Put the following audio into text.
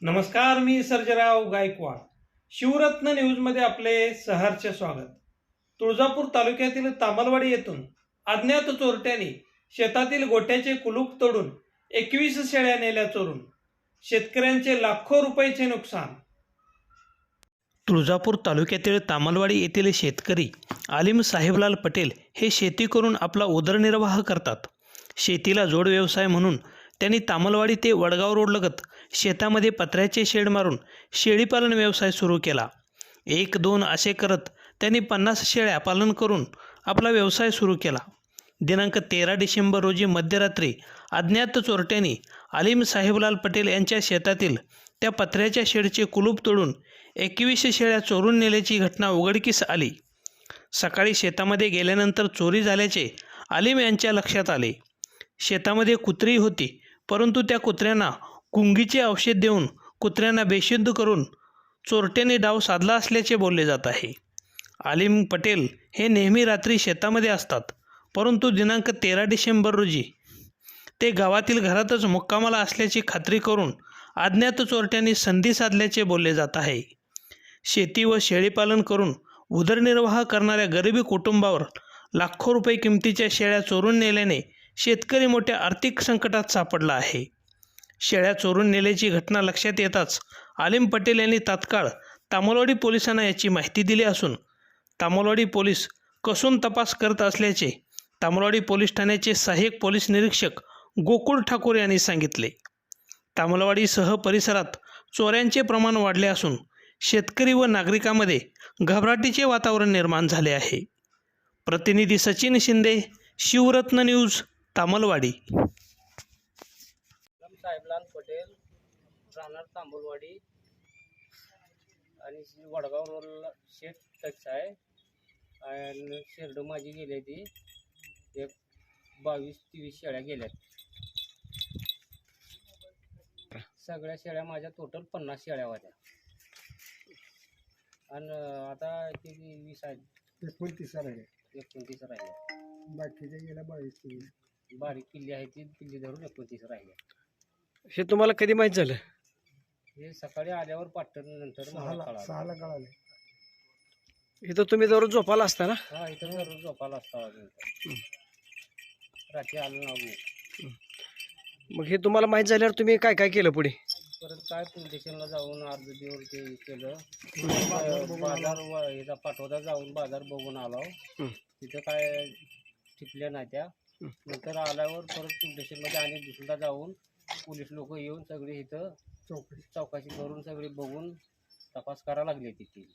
नमस्कार मी सर्जराव गायकवाड. शिवरत्न न्यूजमध्ये आपले सहर्ष स्वागत. तुळजापूर तालुक्यातील तामलवाडी येथून अज्ञात चोरट्यांनी शेतातील गोट्याचे कुलूप तोडून एकवीस शेळ्या नेल्या चोरून. शेतकऱ्यांचे लाखो रुपयाचे नुकसान तुळजापूर तालुक्यातील तामलवाडी येथील शेतकरी आलिम साहेबलाल पटेल हे शेती करून आपला उदरनिर्वाह करतात. शेतीला जोड व्यवसाय म्हणून त्यांनी तामलवाडी ते वडगाव रोडलगत शेतामध्ये पत्र्याचे शेड मारून शेळीपालन व्यवसाय सुरू केला. एक दोन असे करत त्यांनी पन्नास शेळ्या पालन करून आपला व्यवसाय सुरू केला. दिनांक तेरा डिसेंबर रोजी मध्यरात्री अज्ञात चोरट्यांनी आलिम साहेबलाल पटेल यांच्या शेतातील त्या पत्र्याच्या शेडचे कुलूप तोडून एकवीसशे शेळ्या चोरून नेल्याची घटना उघडकीस आली. सकाळी शेतामध्ये गेल्यानंतर चोरी झाल्याचे आलिम यांच्या लक्षात आले. शेतामध्ये कुत्री होती परंतु त्या कुत्र्यांना कुंगीचे औषध देऊन कुत्र्यांना बेशुद्ध करून चोरट्याने डाव साधला असल्याचे बोलले जात आहे. आलिम पटेल हे नेहमी रात्री शेतामध्ये असतात परंतु दिनांक तेरा डिसेंबर रोजी ते गावातील घरातच मुक्कामाला असल्याची खात्री करून अज्ञात चोरट्यांनी संधी साधल्याचे बोलले जात आहे. शेती व शेळीपालन करून उदरनिर्वाह करणाऱ्या गरिबी कुटुंबावर लाखो रुपये किमतीच्या शेळ्या चोरून नेल्याने शेतकरी मोठ्या आर्थिक संकटात सापडला आहे. शेळ्या चोरून नेल्याची घटना लक्षात येताच आलिम पटेल यांनी तात्काळ तामोलवाडी पोलिसांना याची माहिती दिली असून तामोलवाडी पोलीस कसून तपास करत असल्याचे तामोलवाडी पोलीस ठाण्याचे सहाय्यक पोलीस निरीक्षक गोकुळ ठाकूर यांनी सांगितले. तामलवाडीसह परिसरात चोऱ्यांचे प्रमाण वाढले असून शेतकरी व नागरिकांमध्ये घबराटीचे वातावरण निर्माण झाले आहे. प्रतिनिधी सचिन शिंदे शिवरत्न न्यूज तामलवाडी. साहेबलाल पटेल राहणार तांबुलवाडी आणि श्री वडगाव रोडला शेत टच आहे. आणि शेरड माझी गेली ती एक बावीस तेवीस शेळ्या गेल्यात. सगळ्या शेळ्या माझ्या टोटल पन्नास शेळ्या होत्या. आणि आता किती? वीस आहेत. एकोणतीस राहिले एकोणतीस राहिल्या बाकीचे गेल्या बावीस तेवीस बारीक किल्ली आहे ती किल्ली धरून एकोणतीस राहिल्या हे तुम्हाला कधी माहीत झालं? हे सकाळी आल्यावर पाठवल्यानंतर मला सहाला कळालं सहाला कळाले. इथं तुम्ही दररोज झोपाला असता ना? हा इथं दररोज झोपायला असता रात्री आलो ना मग हे तुम्हाला माहीत झाल्यावर तुम्ही काय काय केलं पुढे? परत काय पोलीस स्टेशनला जाऊन अर्ज देऊन ते केलं. बाजार व- ह्याचा पाठवता जाऊन बाजार बघून आलो. हं. तिथं काय टिकल्या नाही त्या. हं. नंतर आल्यावर परत पोलीस स्टेशनमध्ये आणि दुसऱ्या जाऊन पोलीस लोक येऊन सगळे इथं चौकशी. चौकशी करून सगळे बघून तपास करायला लागले तिथे.